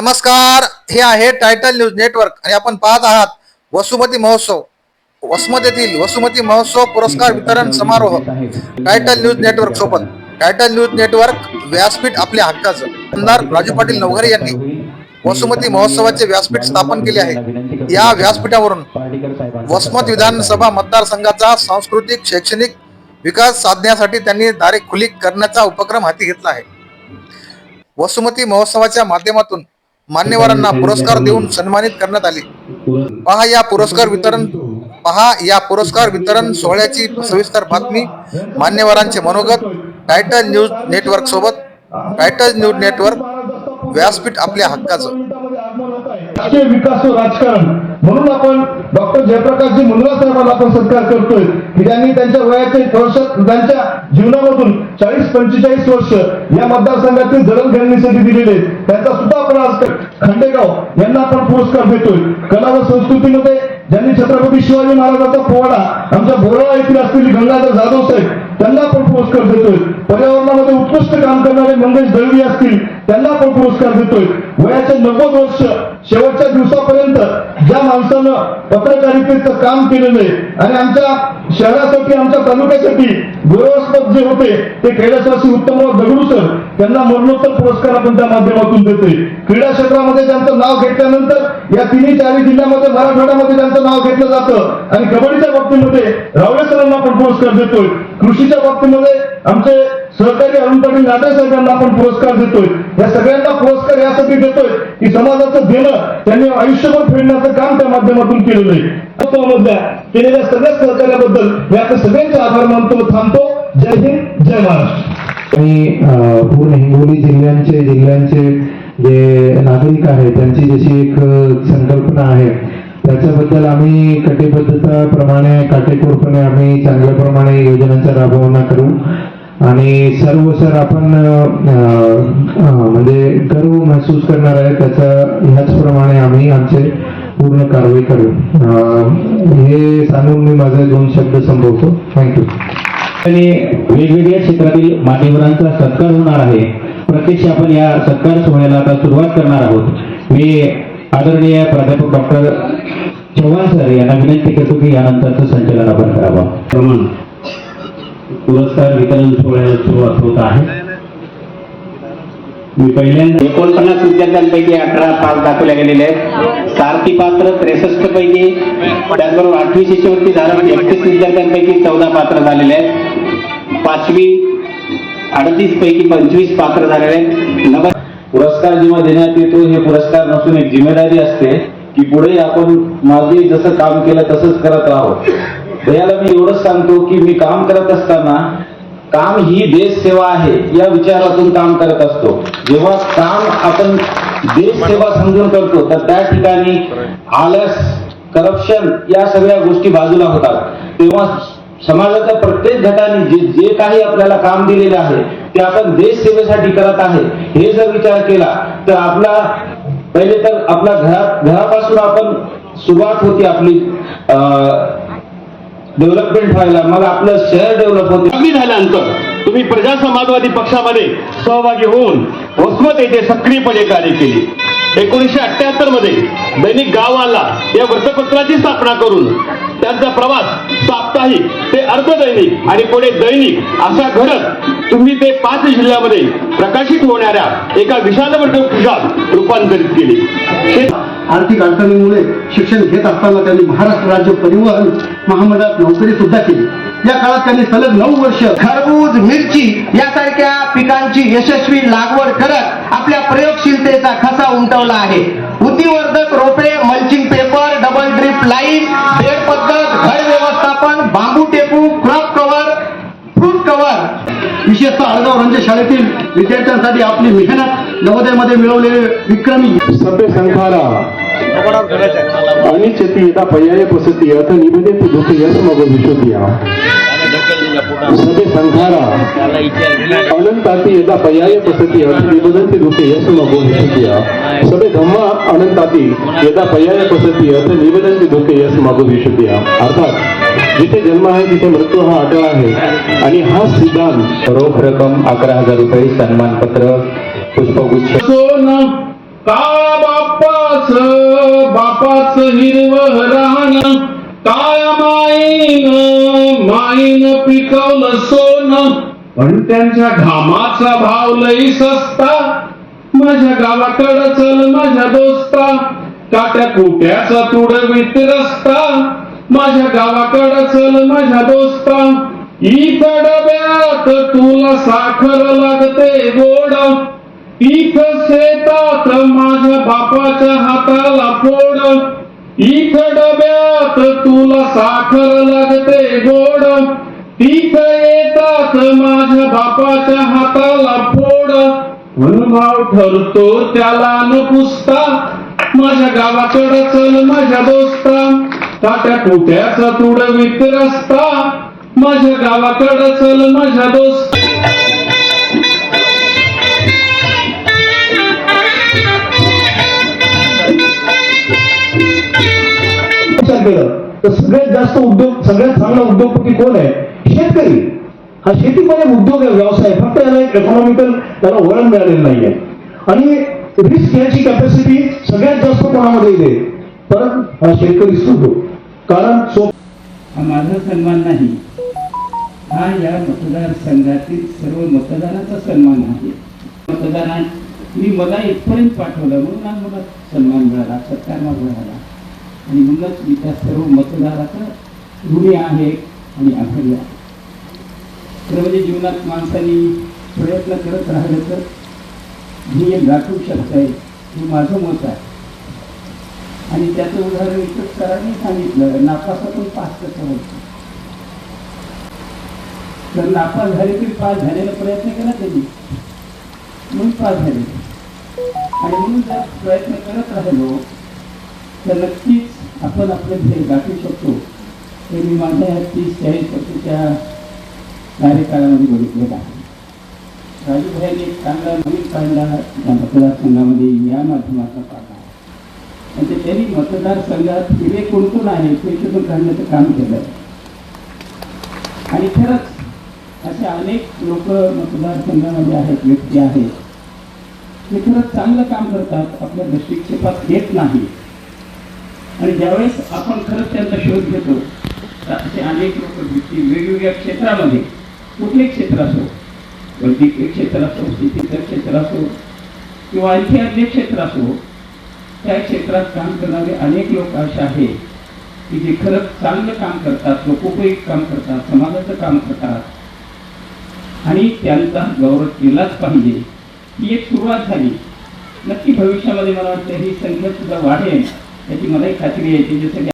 नमस्कार हे आहे टायटल न्यूज नेटवर्क आणि आपण पाहत आहात वसुमती महोत्सव. वसमत येथील वसुमती महोत्सव पुरस्कार वितरण समारोह टायटल न्यूज नेटवर्क सोबत. टायटल न्यूज नेटवर्क व्यासपीठ आपल्या हक्काचं. आमदार राजू पाटील नवघरे यांनी वसुमती महोत्सवाचे व्यासपीठ स्थापन केले आहे. या व्यासपीठावरून वसमत विधानसभा मतदारसंघाचा सांस्कृतिक शैक्षणिक विकास साधण्यासाठी त्यांनी दारे खुली करण्याचा उपक्रम हाती घेतला आहे. वसुमती महोत्सवाच्या माध्यमातून मान्यवरांना पुरस्कार देऊन सन्मानित करण्यात आले. पहा या पुरस्कार वितरण पहा या पुरस्कार वितरण सोहळ्याची सविस्तर बातमी मान्यवरांचे मनोगत टायटल न्यूज नेटवर्क सोबत टायटल न्यूज नेटवर्क व्यासपीठ आपल्या हक्काचं. राष्ट्रीय विकास व राजकारण. म्हणून आपण डॉक्टर जयप्रकाशजी मुंद्रा साहेबांना आपण सत्कार करतोय की त्यांनी त्यांच्या वयाचे वर्ष त्यांच्या जीवनामधून चाळीस पंचेचाळीस वर्ष या मतदारसंघातील जडणघडणीसाठी दिलेले त्यांचा सुद्धा आपण आज खंडेगाव यांना आपण पुरस्कार देतोय. कला व संस्कृतीमध्ये ज्यांनी छत्रपती शिवाजी महाराजांचा पोवाडा आमच्या बोराळा येथील असलेली गंगाधर जाधव साहेब त्यांना पण पुरस्कार देतोय. पर्यावरणामध्ये उत्कृष्ट काम करणारे मंगेश दळवी असतील त्यांना पण पुरस्कार देतोय. वयाचे नव्वद वर्ष शेवटच्या दिवसापर्यंत ज्या माणसानं पत्रकारितेचं काम केलेलं आहे आणि आमच्या शहरासाठी आमच्या तालुक्यासाठी गौरवास्पद जे होते ते कैलासवासी उत्तमराव दगडू सर त्यांना मरणोत्तर पुरस्कार आपण त्या माध्यमातून देतोय. क्रीडा क्षेत्रामध्ये त्यांचं नाव घेतल्यानंतर या तिन्ही चारही जिल्ह्यामध्ये मराठवाड्यामध्ये ज्यांचं नाव घेतलं जातं. आणि कबड्डीच्या बाबतीमध्ये रावळे सरांना आपण पुरस्कार देतोय. कृषीच्या बाबतीमध्ये आमचे सहकारी अरुण पाटील नाटे साहेबांना आपण पुरस्कार देतोय. या सगळ्यांना पुरस्कार यासाठी देतोय की समाजाचं देणं त्यांनी आयुष्यभर फेडण्याचं काम त्या माध्यमातून केलेलं आहे. मधल्या केलेल्या सगळ्या सहकार्याबद्दल मी आपल्या सगळ्यांचे आभार मानतो थांबतो. जय हिंद जय महाराष्ट्र. आणि पूर्ण हिंगोली जिल्ह्यांचे जिल्ह्यांचे जे नागरिक आहेत त्यांची जशी एक संकल्पना आहे त्याच्याबद्दल आम्ही कटिबद्धताप्रमाणे काटेकोरपणे आम्ही चांगल्या प्रमाणे योजनांचा राबवणा करू. आणि सर्व सर आपण म्हणजे गर्व महसूस करणार आहे त्याचा ह्याचप्रमाणे आम्ही आमचे पूर्ण कारवाई करू. हे सांगून मी माझे दोन शब्द संपवतो. थँक्यू आणि वेगवेगळ्या क्षेत्रातील मान्यवरांचा सत्कार होणार आहे. प्रत्यक्ष आपण या सत्कार सोहळ्याला आता सुरुवात करणार आहोत. मी आदरणीय प्राध्यापक डॉक्टर चव्हाण सर यांना विनंती करतो की यानंतरचं संचलन आपण करावं. प्रमाण. पुरस्कार वितरण सोहळ्याला सुरुवात होत आहे. मी पहिल्यांदा एकोणपन्नास विद्यार्थ्यांपैकी अठरा पास दाखवल्या गेलेले आहेत. सारथी पात्र त्रेसष्ट पैकी त्याचबरोबर आठवी शिष्यवृत्ती धारक एकतीस विद्यार्थ्यांपैकी चौदा पात्र झालेले आहेत. पाचवी अडतीस पैकी पंचवीस पात्र झालेले आहेत. नव पुरस्कार जेव्हा देण्यात येतो हे पुरस्कार नसून एक जिम्मेदारी असते. की पुढे आपण मागे जसं काम केलं तसंच करत राहावं दयाला मी एवढंच सांगतो की मी काम करत असताना काम ही देश सेवा आहे या विचारातून काम करत असतो. जेव्हा काम आपण देश सेवा समजून करतो तर त्या ठिकाणी आलस करप्शन या सगळ्या गोष्टी बाजूला होतात. तेव्हा समाजाच्या प्रत्येक घटाने जे जे काही आपल्याला काम दिलेलं आहे ते आपण देश सेवेसाठी करत आहे. हे जर विचार केला तर आपला पहिले तर आपल्या घरात घरापासून आपण सुरुवात होती आपली डेव्हलपमेंट व्हायला. मग आपलं शहर डेव्हलप होते. कमी झाल्यानंतर तुम्ही प्रजा समाजवादी पक्षामध्ये सहभागी होऊन वसमत येथे सक्रियपणे कार्य केली. एकोणीसशे अठ्याहत्तरमध्ये दैनिक गावाला या वृत्तपत्राची स्थापना करून त्यांचा प्रवास साप्ताहिक ते अर्धदैनिक आणि पुढे दैनिक असा घडत तुम्ही ते पाच जिल्ह्यामध्ये प्रकाशित होणाऱ्या एका विशाल वृत्तपत्रात रूपांतरित केले. आर्थिक अडचणीमुळे शिक्षण घेत असताना त्यांनी महाराष्ट्र राज्य परिवहन महामंडळात नोकरी सुद्धा केली. या काळात त्यांनी सलग नऊ वर्ष खरबूज मिरची यासारख्या पिकांची यशस्वी लागवड करत आपल्या प्रयोगशीलतेचा खसा उमटवला आहे. उतीवर्धक रोपे mulching paper double drip line Algaon रंज शाळेतील विद्यार्थ्यांसाठी आपली मेहनत नवोदयमध्ये मिळवलेले विक्रमी सभ्य संखारा अनिश्चिती यथा पर्याय प्रसिद्धी अथ निबंधित दुःख यश मग विशोधिया सभे संखारा अनंताती यथा पर्याय पसती अथ निबंधित दुःख यश मग विशोधिया सभे धम्मा अनंताती यथा पर्याय पसती अथ निबंधित दुःख यश मग विशोधिया अर्थात जिथे जन्म आहे तिथे मृत्यू हा अटळ आहे. आणि हा सिद्धांत रोख रक्कम अकरा हजार रुपये सन्मानपत्र पुष्पगुच्छ. सोन का काळा बापाच बापाच हिरव राहण काय माईन माईन पिकवलं सोन? पण त्यांच्या घामाचा भाव लई सस्ता. माझ्या गावाकडं चल माझ्या दोस्ता. का त्या कुट्याचा तुडवीत रस्ता? माझ्या गावाकडं चल माझ्या दोस्ता. इथं डब्यात तुला साखर लागते गोड. इथं शेतात माझ्या बापाच्या हाताला फोड. इथं डब्यात तुला साखर लागते गोड. तिथं येतात माझ्या बापाच्या हाताला फोड. म्हणून ठरतो त्याला न पुसता. माझ्या गावाकडं चल माझ्या दोस्ता. ताट्या कुट्याचा तुडवीत रस्ता? माझ्या गावाकडे चल माझ्या दोस्त. केलं. तर सगळ्यात जास्त उद्योग सगळ्यात चांगला उद्योगपती कोण आहे? शेतकरी. हा शेती पण उद्योग आहे व्यवसाय. फक्त याला एक इकॉनॉमिकल त्याला वळण मिळालेलं नाहीये. आणि रिस्क घ्यायची कॅपॅसिटी सगळ्यात जास्त कोणामध्ये येते? परत हा शेतकरी सुद्धा. कारण सो हा माझा सन्मान नाही. हा या मतदारसंघातील सर्व मतदाराचा सन्मान आहे. मतदारांनी मला इथपर्यंत पाठवलं म्हणून आज मला सन्मान मिळाला सत्कार मिळाला. आणि म्हणूनच मी त्या सर्व मतदाराचा ऋणी आहे आणि आभारी आहे. खरं म्हणजे जीवनात माणसाने प्रयत्न करत राहिलं तर मी एक गाठू आहे हे माझं मत आहे. आणि त्याचं उदाहरण इथं सरांनी सांगितलं नापासातून पास कसं होतं तर नापास झाले तरी पास झालेला प्रयत्न केला त्यांनी. म्हणून पास झाले. आणि म्हणून जर प्रयत्न करत राहिलो तर नक्कीच आपण आपलं ध्येय गाठू शकतो. हे मी माझ्या या तीस चाळीस वर्षाच्या कार्यकाळामध्ये बघितलेलं आहे. राजूभाईने एक चांगला नवीन काढला या मतदारसंघामध्ये या माध्यमाचा पाठ. म्हणजे त्यांनी मतदारसंघात हिरे कोणतून आहे ते शोधून काढण्याचं काम केलं. आणि खरंच असे अनेक लोक मतदारसंघामध्ये आहेत व्यक्ती आहेत ते खरंच चांगलं काम करतात आपल्या दृष्टिक्षेपात येत नाही. आणि ज्यावेळेस आपण खरंच त्यांचा शोध घेतो तर असे अनेक लोक व्यक्ती वेगवेगळ्या क्षेत्रामध्ये कुठले क्षेत्र असो वैद्यकीय क्षेत्र असो शेतीचं क्षेत्र असो किंवा आणखी अनेक क्षेत्र असो त्या क्षेत्रात काम करणारे अनेक लोक असे आहेत की जे खरंच चांगलं काम करतात लोकोपयोगी काम करतात समाजाचं काम करतात. आणि त्यांचा गौरव केलाच पाहिजे. ही एक सुरुवात झाली. नक्की भविष्यामध्ये मला वाटतं ही संख्या सुद्धा वाढेल याची मलाही खात्री आहे त्याच्यासाठी